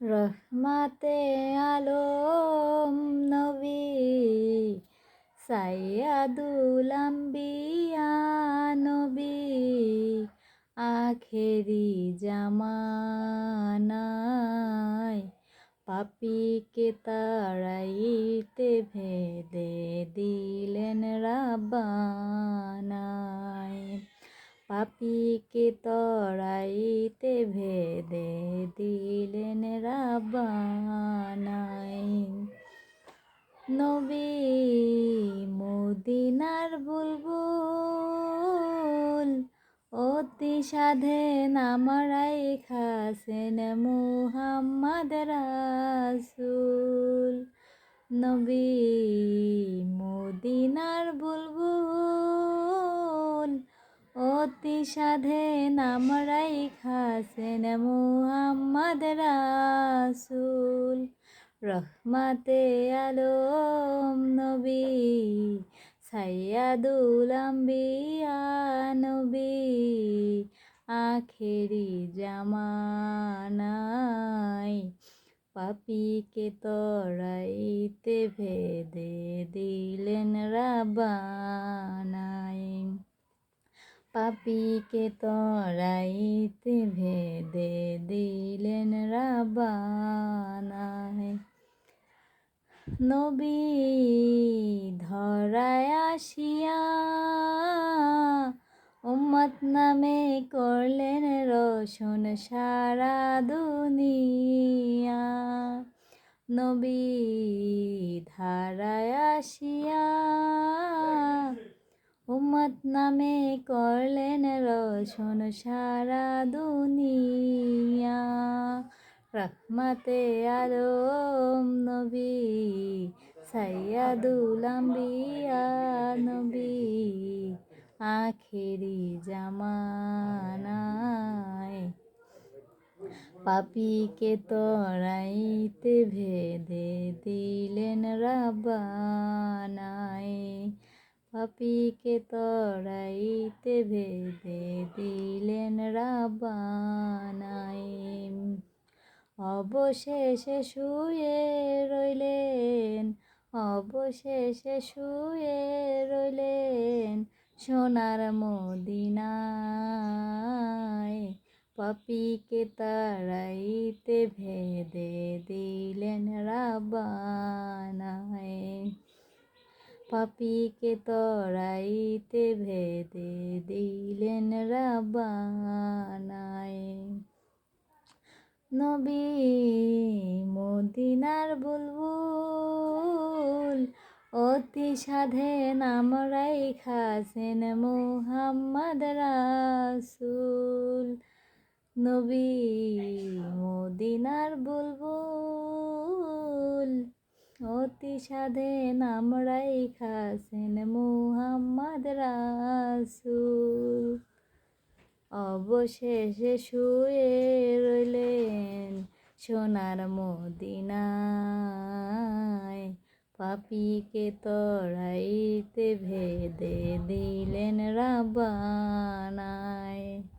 রহমাতে আলম নবী সাইয়াদুল আম্বিয়া নবী আখেরি জামানায় পাপিকে তাড়াইতে ভেদে দিলেন রাব্বানায় পাপিকে তড়াইতে নবী মদিনার বুলবুল, অতি সাধেন আমারাই খাসেন মুহাম্মদ রাসুল। নবী মদিনার বুলবুল, অতি সাধেন আমরাই খাসেন মুহাম্মদ রাসুল। রহমাতে আলম নবী, সাইয়াদুল আম্বিয়া নবী, আখেরি জামানায় পাপিকে তরাইতে ভেদে দিলেন রাবানায় পাপিকে তরাইতে ভেদে দিলেন রাবানায় নবী ধরায় আসিয়া উম্মত নামে করলেন রোশন সারা দুনিয়া। নবী ধারায় আসিয়া উম্মত নামে করলেন রোশন সারা দুনিয়া। রহমতে আলম নবী, সাইয়াদুল নবী, আখেরি জামানায়। পাপিকে তরাইতে ভেদে দিলেন রাবানায় পাপিকে তরাইতে ভেদে দিলেন রাবানায় অবশেষে শুয়ে রইলেন, অবশেষে শুয়ে রইলেন সোনার মদিনায়। পাপিকে তারাইতে ভেদে দিলেন রাবানায়। পাপিকে তরাইতে ভেদে দিলেন রাবানায়। নবী, মদিনার বুলবুল। অতি সাধেন আমরাই খাসেন মুহাম্মদ রাসুল। নবী, মদিনার বুলবুল। অতি সাধেন আমরাই খাসেন মুহাম্মদ রাসুল। অবশেষে শুয়ে রইলেন সোনার মদিনায়। পাপিকে তড়াইতে ভেদে দিলেন রাবানায়।